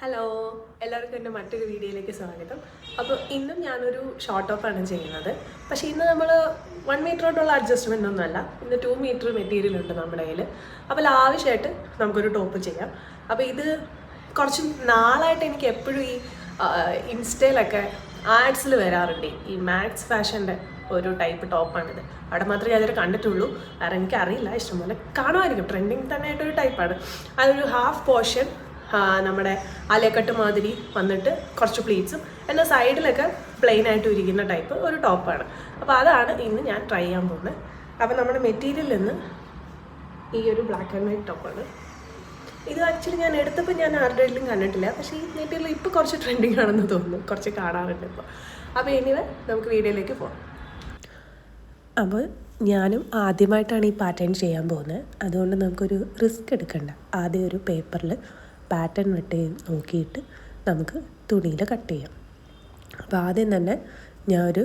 Hello എല്ലാവർക്കും എന്റെ മറ്റൊരു വീഡിയോയിലേക്ക് സ്വാഗതം. അപ്പോൾ ഇന്നും ഞാനൊരു ഷോർട്ട് ടോപ്പാണ് ചെയ്യുന്നത്. പക്ഷേ ഇന്ന് നമ്മൾ വൺ മീറ്ററോട്ടുള്ള അഡ്ജസ്റ്റ്മെന്റ് ഒന്നുമല്ല ഇന്ന് ടു മീറ്റർ മെറ്റീരിയൽ ഉണ്ട് നമ്മുടെ കയ്യിൽ അപ്പോൾ ലാവശ്യമായിട്ട് നമുക്കൊരു ടോപ്പ് ചെയ്യാം. അപ്പോൾ ഇത് കുറച്ച് നാളായിട്ട് എനിക്ക് എപ്പോഴും ഈ ഇൻസ്റ്റയിലൊക്കെ ആഡ്സിൽ വരാറുണ്ട്. ഈ മാക്സ് ഫാഷന്റെ ഒരു ടൈപ്പ് ടോപ്പാണിത് അവിടെ മാത്രമേ ഇതുവരെ കണ്ടിട്ടുള്ളൂ. കാരണം എനിക്കറിയില്ല. ഇഷ്ടംപോലെ കാണുമായിരിക്കും. ട്രെൻഡിങ് തന്നെ ആയിട്ടൊരു ടൈപ്പാണ് അതൊരു ഹാഫ് പോർഷൻ നമ്മുടെ അലക്കെട്ട് മാതിരി വന്നിട്ട് കുറച്ച് പ്ലീറ്റ്സും. എന്റെ സൈഡിലൊക്കെ പ്ലെയിൻ ആയിട്ട് ഇരിക്കുന്ന ടൈപ്പ് ഒരു ടോപ്പാണ്. അപ്പോൾ അതാണ് ഇന്ന് ഞാൻ ട്രൈ ചെയ്യാൻ പോകുന്നത്. അപ്പോൾ നമ്മുടെ മെറ്റീരിയലിൽ നിന്ന് ഈ ഒരു ബ്ലാക്ക് ആൻഡ് വൈറ്റ് ടോപ്പാണ് ഇത് ആക്ച്വലി ഞാൻ എടുത്തപ്പോൾ ഞാൻ ആരുടെയിലും കണ്ടിട്ടില്ല. പക്ഷേ ഈ മെറ്റീരിയൽ ഇപ്പോൾ കുറച്ച് ട്രെൻഡിങ് ആണെന്ന് തോന്നുന്നു. കുറച്ച് കാണാറുണ്ട് ഇപ്പോൾ അപ്പോൾ ഇനിവേ നമുക്ക് വീഡിയോയിലേക്ക് പോകാം അപ്പോൾ ഞാനും ആദ്യമായിട്ടാണ് ഈ പാറ്റേൺ ചെയ്യാൻ പോകുന്നത്. അതുകൊണ്ട് നമുക്കൊരു റിസ്ക് എടുക്കണ്ട. ആദ്യം ഒരു പേപ്പറിൽ പാറ്റേൺ വെട്ടി നോക്കിയിട്ട് നമുക്ക് തുണിയിൽ കട്ട് ചെയ്യാം. അപ്പോൾ ആദ്യം തന്നെ ഞാൻ ഒരു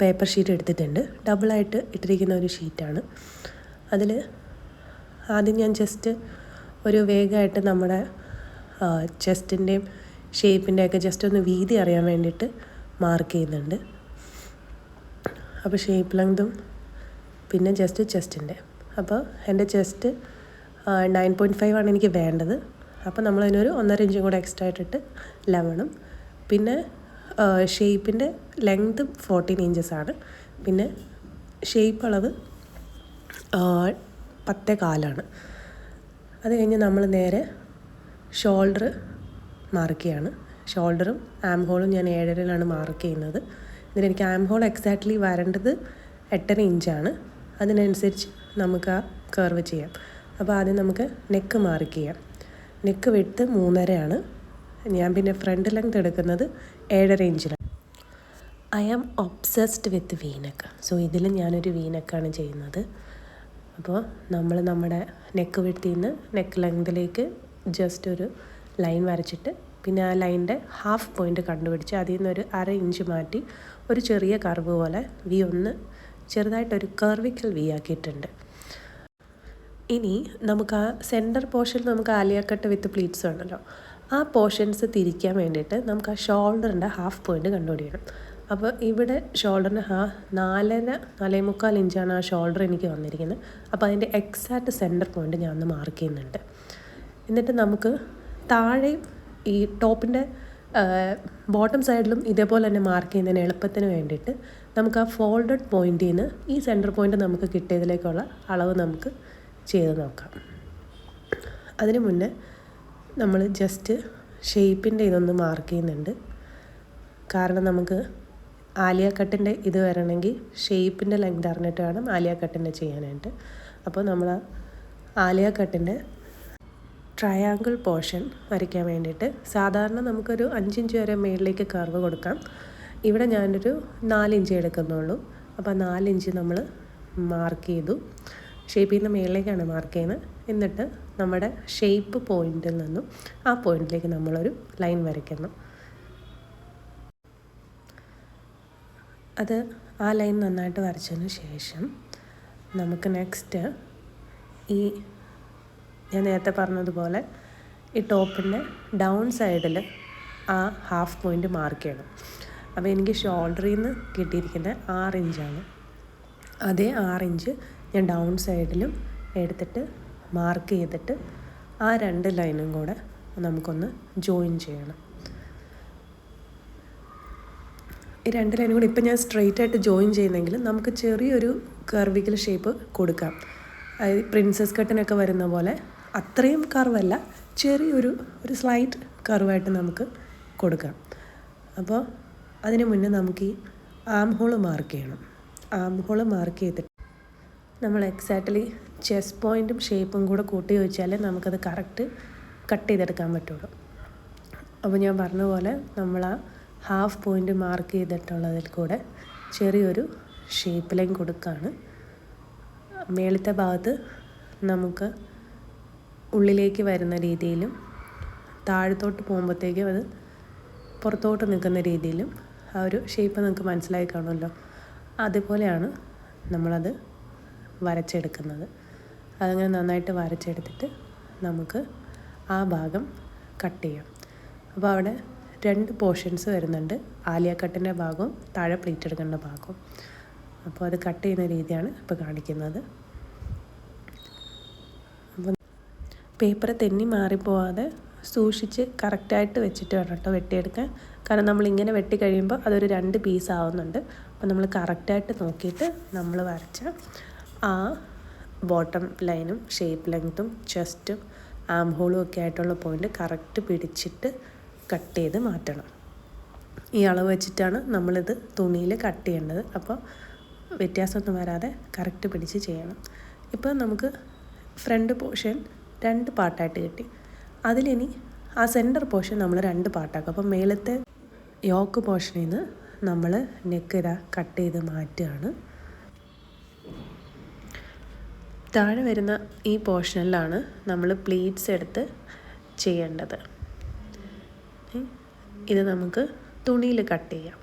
പേപ്പർ ഷീറ്റ് എടുത്തിട്ടുണ്ട്. ഡബിളായിട്ട് ഇട്ടിരിക്കുന്ന ഒരു ഷീറ്റാണ് അതിൽ ആദ്യം ഞാൻ ജസ്റ്റ് ഒരു വേഗമായിട്ട് നമ്മുടെ ചെസ്റ്റിന്റെയും ഷേപ്പിന്റെയൊക്കെ ജസ്റ്റ് ഒന്ന് വീതി അറിയാൻ വേണ്ടിയിട്ട് മാർക്ക് ചെയ്യുന്നുണ്ട്. അപ്പോൾ ഷേപ്പ് ലെങ്തും പിന്നെ ജസ്റ്റ് ചെസ്റ്റിന്റെ അപ്പോൾ എന്റെ ചെസ്റ്റ് നയൻ പോയിന്റ് ഫൈവ് ആണ് എനിക്ക് വേണ്ടത്. അപ്പോൾ നമ്മളതിനൊരു ഒന്നര ഇഞ്ചും കൂടെ എക്സ്ട്രാ ഇട്ടിട്ട് ലെവനും പിന്നെ ഷേപ്പിന്റെ ലെങ്ത് ഫോർട്ടീൻ ഇഞ്ചസ് ആണ്. പിന്നെ ഷേപ്പ് അളവ് പത്തേ കാലാണ്. അത് കഴിഞ്ഞ് നമ്മൾ നേരെ ഷോൾഡർ മാർക്ക് ഷോൾഡറും ആം ഹോളും ഞാൻ ഏഴരയിലാണ് മാർക്ക് ചെയ്യുന്നത്. ഇതിന് എനിക്ക് ആം ഹോൾ എക്സാക്ട്ലി വരേണ്ടത് എട്ടര ഇഞ്ചാണ് അതിനനുസരിച്ച് നമുക്ക് ആ കർവ് ചെയ്യാം. അപ്പോൾ ആദ്യം നമുക്ക് നെക്ക് മാർക്ക് ചെയ്യാം. നെക്ക് വിട്ട് മൂന്നരയാണ്. ഞാൻ പിന്നെ ഫ്രണ്ട് ലെങ്ത് എടുക്കുന്നത് ഏഴര ഇഞ്ചിലാണ്. ഐ ആം ഒബ്സസ്ഡ് വിത്ത് വീനക്ക് സോ ഇതിൽ ഞാനൊരു വീനക്കാണ് ചെയ്യുന്നത്. അപ്പോൾ നമ്മൾ നമ്മുടെ നെക്ക് വിട്ടിൽ നിന്ന് നെക്ക് ലെങ്തിലേക്ക് ജസ്റ്റ് ഒരു ലൈൻ വരച്ചിട്ട് പിന്നെ ആ ലൈന്റെ ഹാഫ് പോയിന്റ് കണ്ടുപിടിച്ച് അതിൽ നിന്ന് ഒരു അര ഇഞ്ച് മാറ്റി ഒരു ചെറിയ കർവ് പോലെ വി ഒന്ന് ചെറുതായിട്ടൊരു കർവിക്കൽ വി ആക്കിയിട്ടുണ്ട്. ഇനി നമുക്ക് ആ സെന്റർ പോർഷൻ നമുക്ക് ആലിയാക്കട്ട് വിത്ത് പ്ലീറ്റ്സ് ഉണ്ടല്ലോ. ആ പോർഷൻസ് തിരിക്കാൻ വേണ്ടിയിട്ട് നമുക്ക് ആ ഷോൾഡറിന്റെ ഹാഫ് പോയിന്റ് കണ്ടുപിടിക്കണം. അപ്പോൾ ഇവിടെ ഷോൾഡറിന് ഹാ നാലര നാലേ മുക്കാൽ ഇഞ്ചാണ് ആ ഷോൾഡർ എനിക്ക് വന്നിരിക്കുന്നത്. അപ്പോൾ അതിന്റെ എക്സാക്റ്റ് സെന്റർ പോയിന്റ് ഞാൻ ഒന്ന് മാർക്ക് ചെയ്യുന്നുണ്ട്. എന്നിട്ട് നമുക്ക് താഴെ ഈ ടോപ്പിന്റെ ബോട്ടം സൈഡിലും ഇതേപോലെ തന്നെ മാർക്ക് ചെയ്യുന്നതിന് എളുപ്പത്തിന് വേണ്ടിയിട്ട് നമുക്ക് ആ ഫോൾഡഡ് പോയിന്റിൽ നിന്ന് ഈ സെന്റർ പോയിന്റ് നമുക്ക് കിട്ടിയതിലേക്കുള്ള അളവ് നമുക്ക് ചെയ്ത് നോക്കാം. അതിന് മുന്നേ നമ്മൾ ജസ്റ്റ് ഷേപ്പിന്റെ ഇതൊന്ന് മാർക്ക് ചെയ്യുന്നുണ്ട്. കാരണം നമുക്ക് ആലിയ കട്ടിന്റെ ഇത് വരണമെങ്കിൽ ഷേപ്പിന്റെ ലെങ്ത് അറിഞ്ഞിട്ട് വേണം ആലിയ കട്ടിന്റെ ചെയ്യാനായിട്ട്. അപ്പോൾ നമ്മൾ ആലിയ കട്ടിന്റെ ട്രയാങ്കിൾ പോർഷൻ വരയ്ക്കാൻ വേണ്ടിയിട്ട് സാധാരണ നമുക്കൊരു അഞ്ചിഞ്ച് വരെ മേളിലേക്ക് കർവ് കൊടുക്കാം. ഇവിടെ ഞാനൊരു നാലിഞ്ച് എടുക്കുന്നുള്ളൂ. അപ്പോൾ നാലിഞ്ച് നമ്മൾ മാർക്ക് ചെയ്തു. ഷേപ്പിൽ നിന്ന് മേളിലേക്കാണ് മാർക്ക് ചെയ്യുന്നത്. എന്നിട്ട് നമ്മുടെ ഷേപ്പ് പോയിന്റിൽ നിന്നും ആ പോയിന്റിലേക്ക് നമ്മളൊരു ലൈൻ വരയ്ക്കണം അത് ആ ലൈൻ നന്നായിട്ട് വരച്ചതിന് ശേഷം നമുക്ക് നെക്സ്റ്റ് ഈ ഞാൻ നേരത്തെ പറഞ്ഞതുപോലെ ഈ ടോപ്പിന്റെ ഡൗൺ സൈഡിൽ ആ ഹാഫ് പോയിന്റ് മാർക്ക് ചെയ്യണം. അപ്പോൾ എനിക്ക് ഷോൾഡറിൽ നിന്ന് കിട്ടിയിരിക്കുന്നത് ആറ് ഇഞ്ചാണ് അതേ ആറ് ഇഞ്ച് ഞാൻ ഡൗൺ സൈഡിലും എടുത്തിട്ട് മാർക്ക് ചെയ്തിട്ട് ആ രണ്ട് ലൈനും കൂടെ നമുക്കൊന്ന് ജോയിൻ ചെയ്യണം. ഈ രണ്ട് ലൈനും കൂടി ഇപ്പം ഞാൻ സ്ട്രെയിറ്റ് ആയിട്ട് ജോയിൻ ചെയ്യുന്നെങ്കിൽ നമുക്ക് ചെറിയൊരു കർവിക്കൽ ഷേപ്പ് കൊടുക്കാം. അതായത് പ്രിൻസസ് കട്ടിനൊക്കെ വരുന്ന പോലെ അത്രയും കർവല്ല ചെറിയൊരു ഒരു സ്ലൈറ്റ് കർവായിട്ട് നമുക്ക് കൊടുക്കാം. അപ്പോൾ അതിന് മുന്നേ നമുക്ക് ഈ ആം ഹോൾ മാർക്ക് ചെയ്യണം. ആം ഹോൾ മാർക്ക് ചെയ്തിട്ട് നമ്മൾ എക്സാക്ട്ലി ചെസ് പോയിന്റും ഷേപ്പും കൂടെ കൂട്ടി വെച്ചാലേ നമുക്കത് കറക്റ്റ് കട്ട് ചെയ്തെടുക്കാൻ പറ്റുള്ളൂ. അപ്പോൾ ഞാൻ പറഞ്ഞ പോലെ നമ്മൾ ആ ഹാഫ് പോയിന്റ് മാർക്ക് ചെയ്തിട്ടുള്ളതിൽ കൂടെ ചെറിയൊരു ഷേപ്പ് ലൈൻ കൊടുക്കുകയാണ് മേളത്തെ ഭാഗത്ത് നമുക്ക് ഉള്ളിലേക്ക് വരുന്ന രീതിയിലും താഴത്തോട്ട് പോകുമ്പോഴത്തേക്കും അത് പുറത്തോട്ട് നിൽക്കുന്ന രീതിയിലും ആ ഒരു ഷേപ്പ് നിങ്ങൾക്ക് മനസ്സിലായി കാണുമല്ലോ. അതുപോലെയാണ് നമ്മളത് വരച്ചെടുക്കുന്നത്. അതങ്ങനെ നന്നായിട്ട് വരച്ചെടുത്തിട്ട് നമുക്ക് ആ ഭാഗം കട്ട് ചെയ്യാം. അപ്പോൾ അവിടെ രണ്ട് പോർഷൻസ് വരുന്നുണ്ട്. ആലിയ കട്ടിന്റെ ഭാഗവും താഴെ പ്ലീറ്റ് എടുക്കേണ്ട ഭാഗവും. അപ്പോൾ അത് കട്ട് ചെയ്യുന്ന രീതിയാണ് ഇപ്പോൾ കാണിക്കുന്നത്. അപ്പം പേപ്പർ തെന്നി മാറിപ്പോവാതെ സൂക്ഷിച്ച് കറക്റ്റായിട്ട് വെച്ചിട്ട് വേണം കേട്ടോ വെട്ടിയെടുക്കാൻ. കാരണം നമ്മൾ ഇങ്ങനെ വെട്ടി കഴിയുമ്പോൾ അതൊരു രണ്ട് പീസ് ആവുന്നുണ്ട്. അപ്പോൾ നമ്മൾ കറക്റ്റായിട്ട് നോക്കിയിട്ട് നമ്മൾ വരച്ച ആ ബോട്ടം ലൈനും ഷേപ്പ് ലെങ്ത്തും ചെസ്റ്റും ആം ഹോളും ഒക്കെ ആയിട്ടുള്ള പോയിന്റ് കറക്റ്റ് പിടിച്ചിട്ട് കട്ട് ചെയ്ത് മാറ്റണം. ഈ അളവ് വെച്ചിട്ടാണ് നമ്മളിത് തുണിയിൽ കട്ട് ചെയ്യേണ്ടത്. അപ്പോൾ വ്യത്യാസമൊന്നും വരാതെ കറക്റ്റ് പിടിച്ച് ചെയ്യണം. ഇപ്പോൾ നമുക്ക് ഫ്രണ്ട് പോർഷൻ രണ്ട് പാർട്ടായിട്ട് കിട്ടി. അതിലിനി ആ സെന്റർ പോർഷൻ നമ്മൾ രണ്ട് പാർട്ടാക്കും. അപ്പോൾ മേലത്തെ യോക്ക് പോർഷനിൽ നിന്ന് നമ്മൾ നെക്ക് കട്ട് ചെയ്ത് മാറ്റുകയാണ്. താഴെ വരുന്ന ഈ പോർഷനിലാണ് നമ്മൾ പ്ലീറ്റ്സ് എടുത്ത് ചെയ്യേണ്ടത്. ഇത് നമുക്ക് തുണിയിൽ കട്ട് ചെയ്യാം.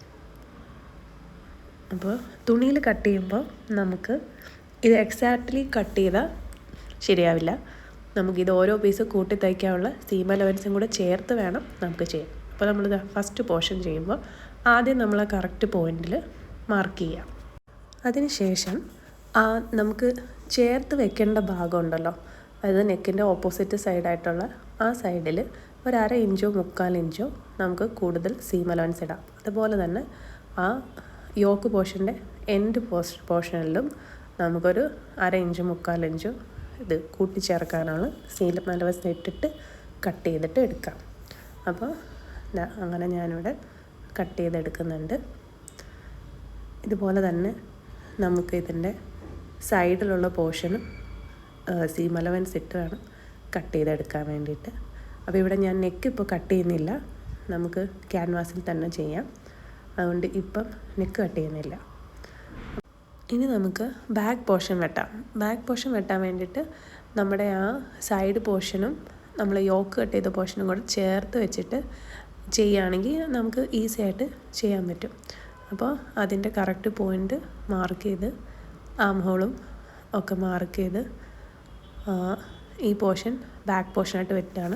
അപ്പോൾ തുണിയിൽ കട്ട് ചെയ്യുമ്പോൾ നമുക്ക് ഇത് എക്സാക്ട്ലി കട്ട് ചെയ്താൽ ശരിയാവില്ല. നമുക്കിത് ഓരോ പീസ് കൂട്ടി തയ്ക്കാനുള്ള സീമ ലെവൻസും കൂടെ ചേർത്ത് വേണം നമുക്ക് ചെയ്യാം അപ്പോൾ നമ്മളിത് ഫസ്റ്റ് പോർഷൻ ചെയ്യുമ്പോൾ ആദ്യം നമ്മൾ ആ കറക്റ്റ് പോയിന്റിൽ മാർക്ക് ചെയ്യാം. അതിനുശേഷം ആ നമുക്ക് ചേർത്ത് വെക്കേണ്ട ഭാഗമുണ്ടല്ലോ. അതായത് നെക്കിന്റെ ഓപ്പോസിറ്റ് സൈഡായിട്ടുള്ള ആ സൈഡിൽ ഒരു അര ഇഞ്ചോ മുക്കാൽ ഇഞ്ചോ നമുക്ക് കൂടുതൽ സീം അലവൻസ് ഇടാം. അതുപോലെ തന്നെ ആ യോക്ക് പോർഷന്റെ എൻഡ് പോസ്റ്റ് പോർഷനിലും നമുക്കൊരു അര ഇഞ്ച് മുക്കാൽ ഇഞ്ചോ ഇത് കൂട്ടിച്ചേർക്കാനാണ് സീലം അലവൻസ് ഇട്ടിട്ട് കട്ട് ചെയ്തിട്ട് എടുക്കാം. അപ്പോൾ അങ്ങനെ ഞാനിവിടെ കട്ട് ചെയ്തെടുക്കുന്നുണ്ട്. ഇതുപോലെ തന്നെ നമുക്ക് ഇതിന്റെ സൈഡിലുള്ള പോർഷനും സീമലവൻ വേണം കട്ട് ചെയ്തെടുക്കാൻ വേണ്ടിയിട്ട്. അപ്പോൾ ഇവിടെ ഞാൻ നെക്ക് ഇപ്പോൾ കട്ട് ചെയ്യുന്നില്ല. നമുക്ക് ക്യാൻവാസിൽ തന്നെ ചെയ്യാം. അതുകൊണ്ട് ഇപ്പം നെക്ക് കട്ട് ചെയ്യുന്നില്ല. ഇനി നമുക്ക് ബാക്ക് പോർഷൻ വെട്ടാം. ബാക്ക് പോർഷൻ വെട്ടാൻ വേണ്ടിയിട്ട് നമ്മുടെ ആ സൈഡ് പോർഷനും നമ്മൾ യോക്ക് കട്ട് ചെയ്ത പോർഷനും കൂടെ ചേർത്ത് വെച്ചിട്ട് ചെയ്യുകയാണെങ്കിൽ നമുക്ക് ഈസി ആയിട്ട് ചെയ്യാൻ പറ്റും. അപ്പോൾ അതിന്റെ കറക്റ്റ് പോയിന്റ് മാർക്ക് ചെയ്ത് ആം ഹോളും ഒക്കെ മാർക്ക് ചെയ്ത് ഈ പോർഷൻ ബാക്ക് പോർഷനായിട്ട് വെറ്റാണ്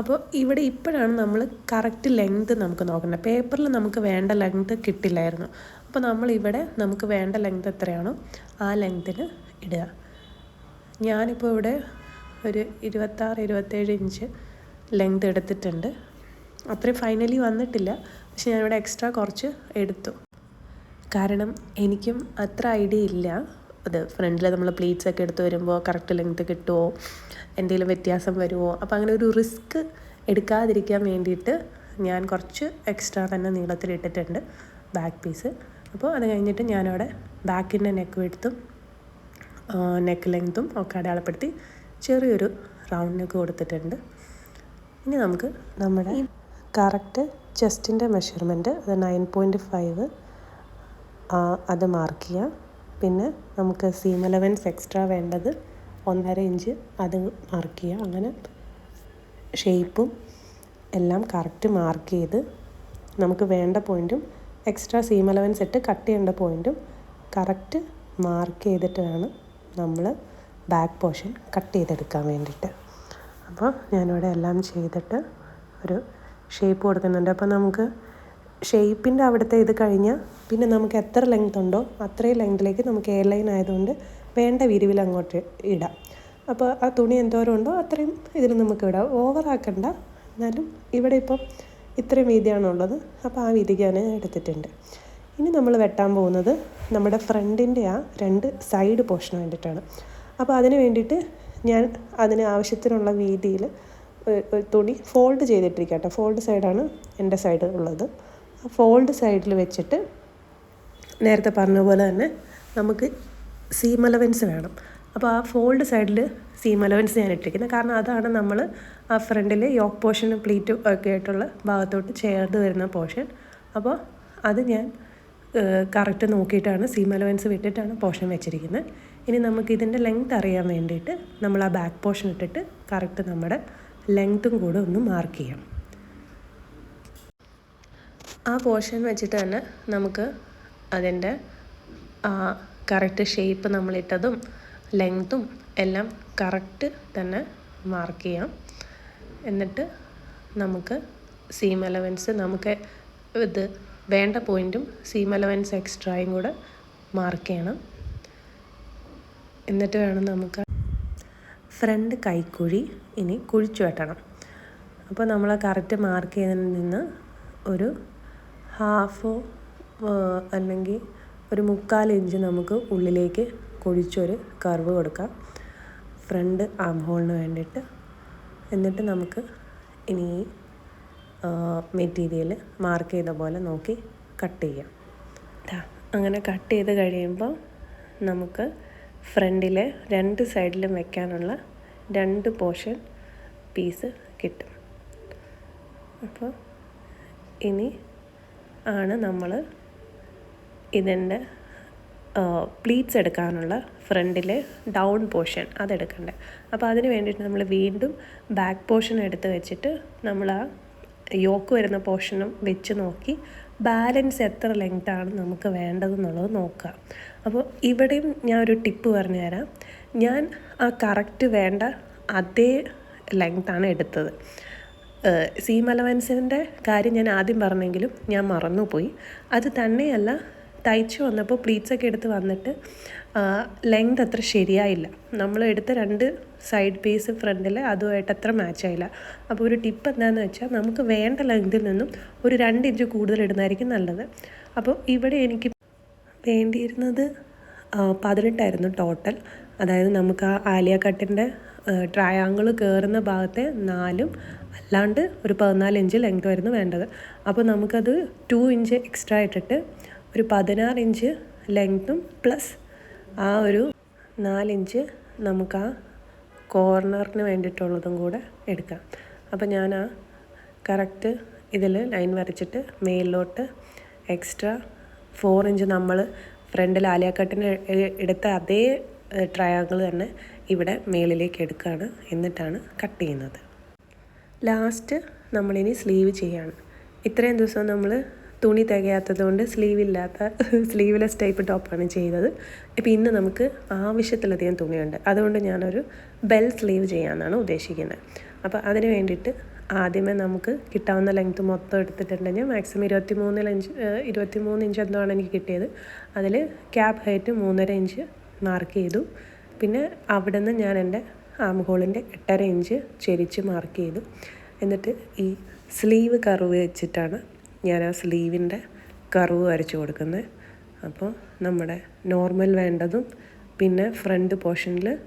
അപ്പോൾ ഇവിടെ ഇപ്പോഴാണ് നമ്മൾ കറക്റ്റ് ലെങ്ത് നമുക്ക് നോക്കേണ്ടത്. പേപ്പറിൽ നമുക്ക് വേണ്ട ലെങ്ത് കിട്ടില്ലായിരുന്നു. അപ്പോൾ നമ്മൾ ഇവിടെ നമുക്ക് വേണ്ട ലെങ്ത് എത്രയാണോ ആ ലെങ്ത്തിന് ഇടുക. ഞാനിപ്പോൾ ഇവിടെ ഒരു ഇരുപത്താറ് ഇരുപത്തേഴ് ഇഞ്ച് ലെങ്ത് എടുത്തിട്ടുണ്ട്. അത്രയും ഫൈനലി വന്നിട്ടില്ല. പക്ഷെ ഞാനിവിടെ എക്സ്ട്രാ കുറച്ച് എടുത്തു. കാരണം എനിക്കും അത്ര ഐഡിയ ഇല്ല. അത് ഫ്രണ്ടിൽ നമ്മൾ പ്ലേറ്റ്സ് ഒക്കെ എടുത്ത് വരുമ്പോൾ കറക്റ്റ് ലെങ്ത് കിട്ടുമോ എന്തെങ്കിലും വ്യത്യാസം വരുമോ അപ്പോൾ അങ്ങനെ ഒരു റിസ്ക് എടുക്കാതിരിക്കാൻ വേണ്ടിയിട്ട് ഞാൻ കുറച്ച് എക്സ്ട്രാ തന്നെ നീളത്തിലിട്ടിട്ടുണ്ട് ബാക്ക് പീസ് അപ്പോൾ അത് കഴിഞ്ഞിട്ട് ഞാനവിടെ ബാക്കിന്റെ നെക്ക് വിടുത്തും നെക്ക് ലെങ്ത്തും ഒക്കെ അടയാളപ്പെടുത്തി ചെറിയൊരു റൗണ്ട് നെക്ക് കൊടുത്തിട്ടുണ്ട്. ഇനി നമുക്ക് നമ്മുടെ കറക്റ്റ് ചെസ്റ്റിന്റെ മെഷർമെന്റ് അത് നയൻ പോയിന്റ് ഫൈവ് അത് മാർക്ക് ചെയ്യാം. പിന്നെ നമുക്ക് സീം അലവൻസ് എക്സ്ട്രാ വേണ്ടത് ഒന്നര ഇഞ്ച് അത് മാർക്ക് ചെയ്യുക. അങ്ങനെ ഷേപ്പും എല്ലാം കറക്റ്റ് മാർക്ക് ചെയ്ത് നമുക്ക് വേണ്ട പോയിന്റും എക്സ്ട്രാ സീം അലവൻസ് ഇട്ട് കട്ട് ചെയ്യേണ്ട പോയിന്റും കറക്റ്റ് മാർക്ക് ചെയ്തിട്ട് വേണം നമ്മൾ ബാക്ക് പോർഷൻ കട്ട് ചെയ്തെടുക്കാൻ വേണ്ടിയിട്ട്. അപ്പോൾ ഞാനിവിടെ എല്ലാം ചെയ്തിട്ട് ഒരു ഷേപ്പ് കൊടുക്കുന്നുണ്ട്. അപ്പോൾ നമുക്ക് ഷേപ്പിന്റെ അവിടുത്തെ ഇത് കഴിഞ്ഞാൽ പിന്നെ നമുക്ക് എത്ര ലെങ്ത് ഉണ്ടോ അത്രയും ലെങ്തിലേക്ക് നമുക്ക് എയർ ലൈൻ ആയതുകൊണ്ട് വേണ്ട വിരിവിൽ അങ്ങോട്ട് ഇടാം. അപ്പോൾ ആ തുണി എന്തോരം ഉണ്ടോ അത്രയും ഇതിൽ നമുക്ക് ഇടാം. ഓവറാക്കണ്ട എന്നാലും ഇവിടെ ഇപ്പം ഇത്രയും വീതിയാണുള്ളത് അപ്പോൾ ആ വീതിക്ക് ഞാൻ എടുത്തിട്ടുണ്ട്. ഇനി നമ്മൾ വെട്ടാൻ പോകുന്നത് നമ്മുടെ ഫ്രണ്ടിന്റെ ആ രണ്ട് സൈഡ് പോർഷൻ വേണ്ടിയിട്ടാണ് അപ്പോൾ അതിന് വേണ്ടിയിട്ട് ഞാൻ അതിന് ആവശ്യത്തിനുള്ള വീതിയിൽ തുണി ഫോൾഡ് ചെയ്തിട്ടിരിക്കുക കേട്ടോ ഫോൾഡ് സൈഡാണ് എന്റെ സൈഡ് ഉള്ളത്. ഫോൾഡ് സൈഡിൽ വെച്ചിട്ട് നേരത്തെ പറഞ്ഞ പോലെ തന്നെ നമുക്ക് സീം അലവൻസ് വേണം. അപ്പോൾ ആ ഫോൾഡ് സൈഡിൽ സീം അലവൻസ് ഞാൻ ഇട്ടിരിക്കുന്നത്. കാരണം അതാണ് നമ്മൾ ആ ഫ്രണ്ടിൽ യോക്ക് പോർഷനും പ്ലീറ്റ് ഒക്കെ ആയിട്ടുള്ള ഭാഗത്തോട്ട് ചേർന്ന് വരുന്ന പോർഷൻ. അപ്പോൾ അത് ഞാൻ കറക്റ്റ് നോക്കിയിട്ടാണ് സീം അലവൻസ് വിട്ടിട്ടാണ് പോർഷൻ വെച്ചിരിക്കുന്നത്. ഇനി നമുക്ക് ഇതിന്റെ ലെങ്ത് അറിയാൻ വേണ്ടിയിട്ട് നമ്മൾ ആ ബാക്ക് പോർഷൻ ഇട്ടിട്ട് കറക്റ്റ് നമ്മുടെ ലെങ്ത്തും കൂടെ ഒന്ന് മാർക്ക് ചെയ്യാം ആ പോർഷൻ വെച്ചിട്ട് തന്നെ നമുക്ക് അതിന്റെ കറക്റ്റ് ഷേപ്പ് നമ്മളിട്ടതും ലെങ്ത്തും എല്ലാം കറക്റ്റ് തന്നെ മാർക്ക് ചെയ്യാം. എന്നിട്ട് നമുക്ക് സീം അലവൻസ് നമുക്ക് ഇത് വേണ്ട പോയിന്റും സീം അലവൻസ് എക്സ്ട്രായും കൂടെ മാർക്ക് ചെയ്യണം. എന്നിട്ട് വേണം നമുക്ക് ഫ്രണ്ട് കൈക്കുഴി ഇനി കുഴിച്ചു വെട്ടണം. അപ്പോൾ നമ്മൾ കറക്റ്റ് മാർക്ക് ചെയ്തതിൽ നിന്ന് ഒരു ഹാഫോ അല്ലെങ്കിൽ ഒരു മുക്കാൽ ഇഞ്ച് നമുക്ക് ഉള്ളിലേക്ക് കുഴിച്ചൊരു കർവ് കൊടുക്കാം. ഫ്രണ്ട് ആം ഹോളിന് വേണ്ടിയിട്ട്. എന്നിട്ട് നമുക്ക് ഇനി മെറ്റീരിയൽ മാർക്ക് ചെയ്ത പോലെ നോക്കി കട്ട് ചെയ്യാം. അങ്ങനെ കട്ട് ചെയ്ത് കഴിയുമ്പോൾ നമുക്ക് ഫ്രണ്ടിലെ രണ്ട് സൈഡിലും വെക്കാനുള്ള രണ്ട് പോർഷൻ പീസ് കിട്ടും. അപ്പോൾ ഇനി ആണ് നമ്മൾ ഇതിന്റെ പ്ലീറ്റ്സ് എടുക്കാനുള്ള ഫ്രണ്ടിലെ ഡൗൺ പോർഷൻ അതെടുക്കണ്ടേ അപ്പോൾ അതിന് വേണ്ടിയിട്ട് നമ്മൾ വീണ്ടും ബാക്ക് പോർഷൻ എടുത്ത് വെച്ചിട്ട് നമ്മൾ ആ യോക്ക് വരുന്ന പോർഷനും വെച്ച് നോക്കി ബാലൻസ് എത്ര ലെങ്ത് ആണ് നമുക്ക് വേണ്ടതെന്നുള്ളത് നോക്കുക. അപ്പോൾ ഇവിടെയും ഞാൻ ഒരു ടിപ്പ് പറഞ്ഞു തരാം. ഞാൻ ആ കറക്റ്റ് വേണ്ട അതേ ലെങ്ത്താണ് എടുത്തത്. സീം അലവൻസിന്റെ കാര്യം ഞാൻ ആദ്യം പറഞ്ഞെങ്കിലും ഞാൻ മറന്നുപോയി. അത് തന്നെയല്ല തയ്ച്ചു വന്നപ്പോൾ പ്ലീറ്റ്സൊക്കെ എടുത്ത് വന്നിട്ട് ലെങ്ത് അത്ര ശരിയായില്ല. നമ്മൾ എടുത്ത രണ്ട് സൈഡ് പീസ് ഫ്രണ്ടിൽ അതുമായിട്ട് അത്ര മാച്ച് ആയില്ല. അപ്പോൾ ഒരു ടിപ്പ് എന്താണെന്ന് വെച്ചാൽ നമുക്ക് വേണ്ട ലെങ്തിൽ നിന്നും ഒരു രണ്ട് ഇഞ്ച് കൂടുതൽ ഇടുന്നതായിരിക്കും നല്ലത്. അപ്പോൾ ഇവിടെ എനിക്ക് വേണ്ടിയിരുന്നത് പതിനെട്ടായിരുന്നു ടോട്ടൽ അതായത് നമുക്ക് ആ ആലിയ കട്ടിന്റെ ട്രയാങ്കിൾ കയറുന്ന ഭാഗത്തെ നാലും അല്ലാണ്ട് ഒരു പതിനാല് ഇഞ്ച് ലെങ്ത് ആയിരുന്നു വേണ്ടത്. അപ്പോൾ നമുക്കത് ടു ഇഞ്ച് എക്സ്ട്രാ ഇട്ടിട്ട് ഒരു പതിനാറ് ഇഞ്ച് ലെങ്ത്തും പ്ലസ് ആ ഒരു നാലിഞ്ച് നമുക്ക് ആ കോർണറിന് വേണ്ടിയിട്ടുള്ളതും കൂടെ എടുക്കാം. അപ്പോൾ ഞാൻ ആ കറക്റ്റ് ഇതിൽ ലൈൻ വരച്ചിട്ട് മേലിലോട്ട് എക്സ്ട്രാ ഫോർ ഇഞ്ച് നമ്മൾ ഫ്രണ്ടിൽ ആലിയാക്കട്ടിന് എടുത്ത അതേ ട്രയാങ്കിൾ തന്നെ ഇവിടെ മേളിലേക്ക് എടുക്കുകയാണ്. എന്നിട്ടാണ് കട്ട് ചെയ്യുന്നത്. ലാസ്റ്റ് നമ്മളിനി സ്ലീവ് ചെയ്യാണ്. ഇത്രയും ദിവസം നമ്മൾ തുണി തികയാത്തത് കൊണ്ട് സ്ലീവില്ലാത്ത സ്ലീവ്ലെസ് ടൈപ്പ് ടോപ്പാണ് ചെയ്തത്. ഇപ്പോൾ ഇന്ന് നമുക്ക് ആവശ്യത്തിലധികം തുണിയുണ്ട്. അതുകൊണ്ട് ഞാനൊരു ബെൽ സ്ലീവ് ചെയ്യാമെന്നാണ് ഉദ്ദേശിക്കുന്നത്. അപ്പോൾ അതിന് വേണ്ടിയിട്ട് ആദ്യമേ നമുക്ക് കിട്ടാവുന്ന ലെങ്ത് മൊത്തം എടുത്തിട്ടുണ്ടെങ്കിൽ മാക്സിമം ഇരുപത്തി മൂന്നിൽ ഇഞ്ച് ഇരുപത്തി മൂന്ന് ഇഞ്ച് എന്തോ ആണ് എനിക്ക് കിട്ടിയത്. അതിൽ ക്യാപ് ഹൈറ്റ് മൂന്നര ഇഞ്ച് മാർക്ക് ചെയ്തു. പിന്നെ അവിടെ നിന്ന് ഞാൻ എന്റെ ആം ഹോളിന്റെ എട്ടര ഇഞ്ച് ചെരിച്ച് മാർക്ക് ചെയ്തു. എന്നിട്ട് ഈ സ്ലീവ് കർവ് വെച്ചിട്ടാണ് ഞാൻ ആ സ്ലീവിന്റെ കർവ് വരച്ച് കൊടുക്കുന്നത്. അപ്പോൾ നമ്മുടെ നോർമൽ വേണ്ടതും പിന്നെ ഫ്രണ്ട് പോർഷനിൽ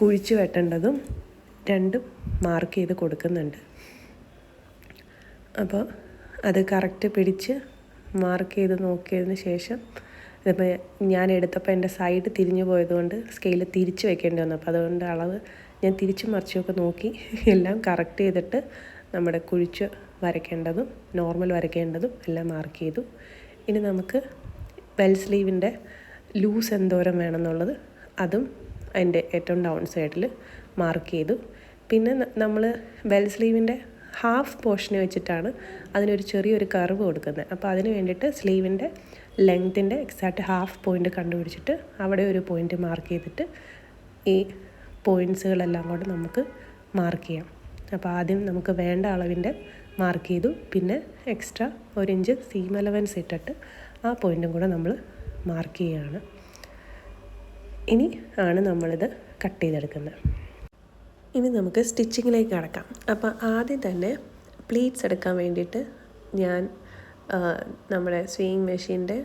കുഴിച്ച് വെട്ടേണ്ടതും രണ്ടും മാർക്ക് ചെയ്ത് കൊടുക്കുന്നുണ്ട്. അപ്പോൾ അത് കറക്റ്റ് പിടിച്ച് മാർക്ക് ചെയ്ത് നോക്കിയതിന് ശേഷം ഇതിപ്പോൾ ഞാൻ എടുത്തപ്പോൾ എന്റെ സൈഡ് തിരിഞ്ഞു പോയതുകൊണ്ട് സ്കെയിൽ തിരിച്ച് വെക്കേണ്ടി വന്നു. അപ്പോൾ അതുകൊണ്ട് അളവ് ഞാൻ തിരിച്ചും മറിച്ചുമൊക്കെ നോക്കി. എല്ലാം കറക്റ്റ് ചെയ്തിട്ട് നമ്മുടെ കുഴിച്ച് വരയ്ക്കേണ്ടതും നോർമൽ വരയ്ക്കേണ്ടതും എല്ലാം മാർക്ക് ചെയ്തു. ഇനി നമുക്ക് ബെൽ സ്ലീവിന്റെ ലൂസ് എന്തോരം വേണമെന്നുള്ളത് അതും അതിന്റെ ഏറ്റവും ഡൗൺ സൈഡിൽ മാർക്ക് ചെയ്തു. പിന്നെ നമ്മൾ ബെൽ സ്ലീവിന്റെ ഹാഫ് പോർഷന് വെച്ചിട്ടാണ് അതിനൊരു ചെറിയൊരു കർവ് കൊടുക്കുന്നത്. അപ്പോൾ അതിന് വേണ്ടിയിട്ട് സ്ലീവിന്റെ ലെങ്ത്തിന്റെ എക്സാക്റ്റ് ഹാഫ് പോയിന്റ് കണ്ടുപിടിച്ചിട്ട് അവിടെ ഒരു പോയിന്റ് മാർക്ക് ചെയ്തിട്ട് ഈ പോയിന്റ്സുകളെല്ലാം കൂടെ നമുക്ക് മാർക്ക് ചെയ്യാം. അപ്പോൾ ആദ്യം നമുക്ക് വേണ്ട അളവിന്റെ മാർക്ക് ചെയ്തു. പിന്നെ എക്സ്ട്രാ ഒരു ഇഞ്ച് സീം അലവൻസ് ഇട്ടിട്ട് ആ പോയിന്റും കൂടെ നമ്മൾ മാർക്ക് ചെയ്യുകയാണ്. ഇനി ആണ് നമ്മളിത് കട്ട് ചെയ്തെടുക്കുന്നത്. ഇനി നമുക്ക് സ്റ്റിച്ചിങ്ങിലേക്ക് കടക്കാം. അപ്പോൾ ആദ്യം തന്നെ പ്ലീറ്റ്സ് എടുക്കാൻ വേണ്ടിയിട്ട് ഞാൻ നമ്മുടെ സ്വിങ് മെഷീന്റെ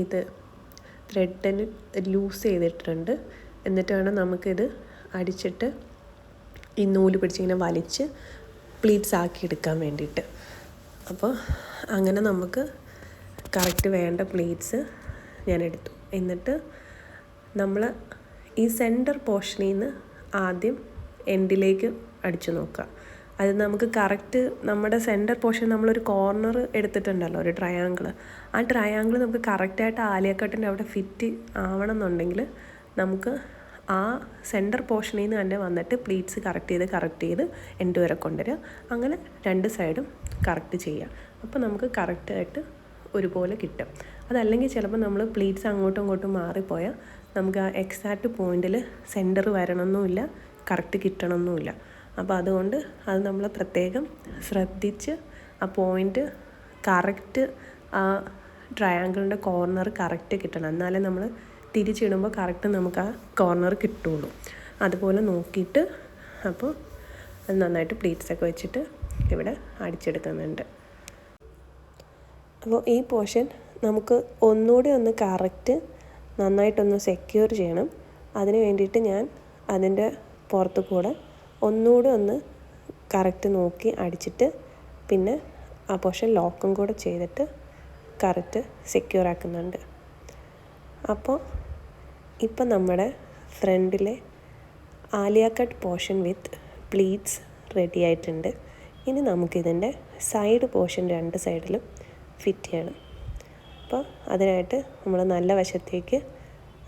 ഇത് ത്രെഡിന് ലൂസ് ചെയ്തിട്ടുണ്ട്. എന്നിട്ട് വേണം നമുക്കിത് അടിച്ചിട്ട് ഈ നൂൽ പിടിച്ചിങ്ങനെ വലിച്ച് പ്ലീറ്റ്സ് ആക്കി എടുക്കാൻ വേണ്ടിയിട്ട്. അപ്പോൾ അങ്ങനെ നമുക്ക് കറക്റ്റ് വേണ്ട പ്ലീറ്റ്സ് ഞാൻ എടുത്തു. എന്നിട്ട് നമ്മൾ ഈ സെന്റർ പോർഷനിൽ നിന്ന് ആദ്യം എൻഡിലേക്ക് അടിച്ചു നോക്കുക. അത് നമുക്ക് കറക്റ്റ് നമ്മുടെ സെന്റർ പോർഷൻ നമ്മളൊരു കോർണർ എടുത്തിട്ടുണ്ടല്ലോ ഒരു ട്രയാങ്കിൾ ആ ട്രയാങ്കിൾ നമുക്ക് കറക്റ്റായിട്ട് ആലിയക്കട്ടിന്റെ അവിടെ ഫിറ്റ് ആവണം എന്നുണ്ടെങ്കിൽ നമുക്ക് ആ സെന്റർ പോർഷനിൽ നിന്ന് തന്നെ വന്നിട്ട് പ്ലീറ്റ്സ് കറക്റ്റ് ചെയ്ത് കറക്റ്റ് ചെയ്ത് എന്റെ വരെ കൊണ്ടുവരിക. അങ്ങനെ രണ്ട് സൈഡും കറക്റ്റ് ചെയ്യുക. അപ്പോൾ നമുക്ക് കറക്റ്റായിട്ട് ഒരുപോലെ കിട്ടും. അതല്ലെങ്കിൽ ചിലപ്പോൾ നമ്മൾ പ്ലീറ്റ്സ് അങ്ങോട്ടും ഇങ്ങോട്ടും മാറിപ്പോയാൽ നമുക്ക് ആ എക്സാക്റ്റ് പോയിന്റിൽ സെന്റർ വരണമെന്നുമില്ല. കറക്റ്റ് കിട്ടണമെന്നുമില്ല. അപ്പോൾ അതുകൊണ്ട് അത് നമ്മൾ പ്രത്യേകം ശ്രദ്ധിച്ച് ആ പോയിന്റ് കറക്റ്റ് ആ ട്രയാങ്കിളിന്റെ കോർണർ കറക്റ്റ് കിട്ടണം. എന്നാലേ നമ്മൾ തിരിച്ചിടുമ്പോൾ കറക്റ്റ് നമുക്ക് ആ കോർണർ കിട്ടുള്ളൂ അതുപോലെ നോക്കിയിട്ട് അപ്പോൾ അത് നന്നായിട്ട് പ്ലീറ്റ്സൊക്കെ വെച്ചിട്ട് ഇവിടെ അടിച്ചെടുക്കുന്നുണ്ട്. അപ്പോൾ ഈ പോർഷൻ നമുക്ക് ഒന്നുകൂടി ഒന്ന് കറക്റ്റ് നന്നായിട്ടൊന്ന് സെക്യൂർ ചെയ്യണം. അതിന് വേണ്ടിയിട്ട് ഞാൻ അതിന്റെ പുറത്ത് കൂടെ ഒന്നുകൂടെ ഒന്ന് കറക്റ്റ് നോക്കി അടിച്ചിട്ട് പിന്നെ ആ പോർഷൻ ലോക്കും കൂടെ ചെയ്തിട്ട് കറക്റ്റ് സെക്യൂർ ആക്കുന്നുണ്ട്. അപ്പോൾ ഇപ്പം നമ്മുടെ ഫ്രണ്ടിലെ Aliya cut portion with pleats ready ആയിട്ടുണ്ട്. ഇനി നമുക്കിതിന്റെ സൈഡ് പോർഷൻ രണ്ട് സൈഡിലും ഫിറ്റ് ചെയ്യണം. അപ്പോൾ അതിനായിട്ട് നമ്മൾ നല്ല വശത്തേക്ക്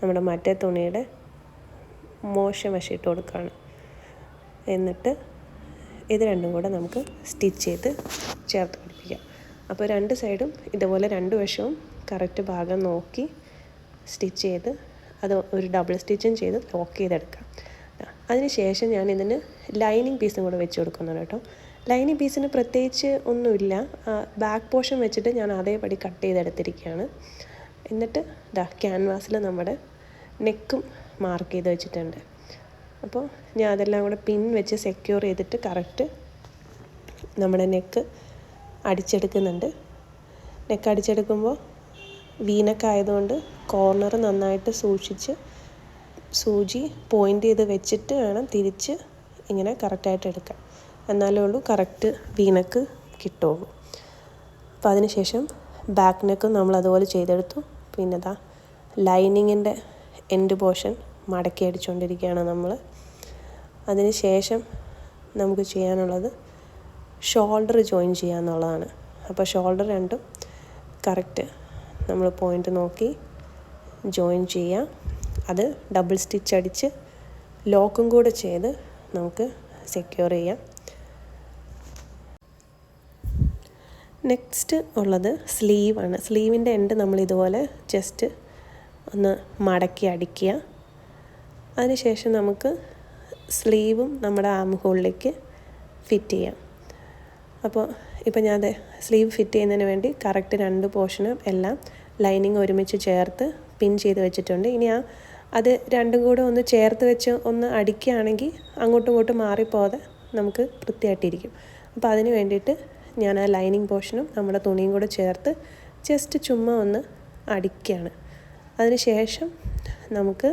നമ്മുടെ മറ്റേ തുണിയുടെ മോശം വശമിട്ട് കൊടുക്കുകയാണ്. എന്നിട്ട് ഇത് രണ്ടും കൂടെ നമുക്ക് സ്റ്റിച്ച് ചെയ്ത് ചേർത്ത് പിടിപ്പിക്കാം. അപ്പോൾ രണ്ട് സൈഡും ഇതുപോലെ രണ്ട് വശവും കറക്റ്റ് ഭാഗം നോക്കി സ്റ്റിച്ച് ചെയ്ത് അത് ഒരു ഡബിൾ സ്റ്റിച്ചും ചെയ്ത് ലോക്ക് ചെയ്തെടുക്കാം. അതിന് ശേഷം ഞാൻ ഇതിന് ലൈനിങ് പീസും കൂടെ വെച്ച് കൊടുക്കുന്നുണ്ട് കേട്ടോ. ലൈനിങ് പീസിന് പ്രത്യേകിച്ച് ഒന്നുമില്ല. ബാക്ക് പോർഷൻ വെച്ചിട്ട് ഞാൻ അതേപടി കട്ട് ചെയ്തെടുത്തിരിക്കുകയാണ്. എന്നിട്ട് ഇതാ ക്യാൻവാസിൽ നമ്മുടെ നെക്കും മാർക്ക് ചെയ്ത് വെച്ചിട്ടുണ്ട്. അപ്പോൾ ഞാൻ അതെല്ലാം കൂടെ പിൻ വെച്ച് സെക്യൂർ ചെയ്തിട്ട് കറക്റ്റ് നമ്മുടെ നെക്ക് അടിച്ചെടുക്കുന്നുണ്ട്. നെക്ക് അടിച്ചെടുക്കുമ്പോൾ വീനക്കായതുകൊണ്ട് കോർണർ നന്നായിട്ട് സൂക്ഷിച്ച് സൂചി പോയിന്റ് ചെയ്ത് വെച്ചിട്ട് വേണം തിരിച്ച് ഇങ്ങനെ കറക്റ്റായിട്ട് എടുക്കാൻ. എന്നാലേ ഉള്ളൂ കറക്റ്റ് വീനക്ക് കിട്ടുള്ളൂ അപ്പോൾ അതിനുശേഷം ബാക്ക് നെക്കും നമ്മൾ അതുപോലെ ചെയ്തെടുത്തു. പിന്നെ ദാ ലൈനിങ്ങിന്റെ എൻഡ് പോർഷൻ മടക്കി അടിച്ചുകൊണ്ടിരിക്കുകയാണ് നമ്മൾ അതിന് ശേഷം നമുക്ക് ചെയ്യാനുള്ളത് ഷോൾഡർ ജോയിൻ ചെയ്യുക എന്നുള്ളതാണ്. അപ്പോൾ ഷോൾഡർ രണ്ടും കറക്റ്റ് നമ്മൾ പോയിന്റ് നോക്കി ജോയിൻ ചെയ്യാം അത് ഡബിൾ സ്റ്റിച്ച് അടിച്ച് ലോക്കും കൂടെ ചെയ്ത് നമുക്ക് സെക്യൂർ ചെയ്യാം. നെക്സ്റ്റ് ഉള്ളത് സ്ലീവാണ് സ്ലീവിന്റെ എൻഡ് നമ്മൾ ഇതുപോലെ ജസ്റ്റ് ഒന്ന് മടക്കി അടിക്കുക. അതിനുശേഷം നമുക്ക് സ്ലീവും നമ്മുടെ ആം ഹോളിലേക്ക് ഫിറ്റ് ചെയ്യാം. അപ്പോൾ ഇപ്പോൾ ഞാൻ സ്ലീവ് ഫിറ്റ് ചെയ്യുന്നതിന് വേണ്ടി കറക്റ്റ് രണ്ട് പോർഷനും എല്ലാം ലൈനിങ് ഒരുമിച്ച് ചേർത്ത് പിൻ ചെയ്ത് വെച്ചിട്ടുണ്ട്. ഇനി ആ അത് രണ്ടും കൂടെ ഒന്ന് ചേർത്ത് വെച്ച് ഒന്ന് അടിക്കുകയാണെങ്കിൽ അങ്ങോട്ടും ഇങ്ങോട്ടും മാറിപ്പോകാതെ നമുക്ക് വൃത്തിയായിട്ടിരിക്കും. അപ്പോൾ അതിന് വേണ്ടിയിട്ട് ഞാൻ ആ ലൈനിങ് പോർഷനും നമ്മുടെ തുണിയും കൂടെ ചേർത്ത് ജസ്റ്റ് ചുമ്മാ ഒന്ന് അടിക്കുകയാണ്. അതിന് ശേഷം നമുക്ക്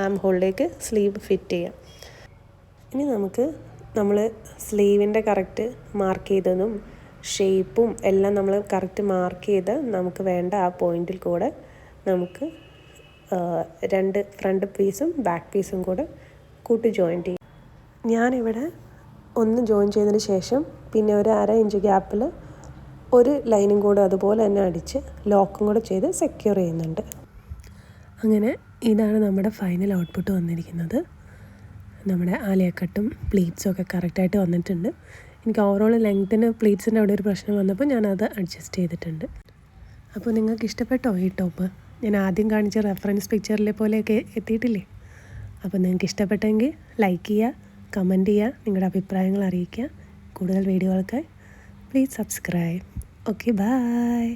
ആം ഹോളിലേക്ക് സ്ലീവ് ഫിറ്റ് ചെയ്യാം. ഇനി നമുക്ക് നമ്മൾ സ്ലീവിന്റെ കറക്റ്റ് മാർക്ക് ചെയ്തതും ഷേപ്പും എല്ലാം നമ്മൾ കറക്റ്റ് മാർക്ക് ചെയ്ത് നമുക്ക് വേണ്ട ആ പോയിന്റിൽ കൂടെ നമുക്ക് രണ്ട് ഫ്രണ്ട് പീസും ബാക്ക് പീസും കൂടെ കൂട്ടി ജോയിൻ ചെയ്യും. ഞാനിവിടെ ഒന്ന് ജോയിൻ ചെയ്തതിന് ശേഷം പിന്നെ ഒരു അര ഇഞ്ച് ഗ്യാപ്പിൽ ഒരു ലൈനും കൂടെ അതുപോലെ തന്നെ അടിച്ച് ലോക്കും കൂടെ ചെയ്ത് സെക്യൂർ ചെയ്യുന്നുണ്ട്. അങ്ങനെ ഇതാണ് നമ്മുടെ ഫൈനൽ ഔട്ട്പുട്ട് വന്നിരിക്കുന്നത്. നമ്മുടെ ആലിയക്കട്ടും പ്ലീറ്റ്സും ഒക്കെ കറക്റ്റായിട്ട് വന്നിട്ടുണ്ട്. എനിക്ക് ഓവറോൾ ലെങ്ത്തിന് പ്ലീറ്റ്സിന്റെ അവിടെ ഒരു പ്രശ്നം വന്നപ്പോൾ ഞാനത് അഡ്ജസ്റ്റ് ചെയ്തിട്ടുണ്ട്. അപ്പോൾ നിങ്ങൾക്ക് ഇഷ്ടപ്പെട്ടോ ഈ ടോപ്പ് ഞാൻ ആദ്യം കാണിച്ച റെഫറൻസ് പിക്ചറിലെ പോലെയൊക്കെ എത്തിയിട്ടില്ലേ? അപ്പോൾ നിങ്ങൾക്ക് ഇഷ്ടപ്പെട്ടെങ്കിൽ ലൈക്ക് ചെയ്യുക കമന്റ് ചെയ്യുക നിങ്ങളുടെ അഭിപ്രായങ്ങൾ അറിയിക്കുക. കൂടുതൽ വീഡിയോകൾക്ക് പ്ലീസ് സബ്സ്ക്രൈബ് ഓക്കെ ബായ്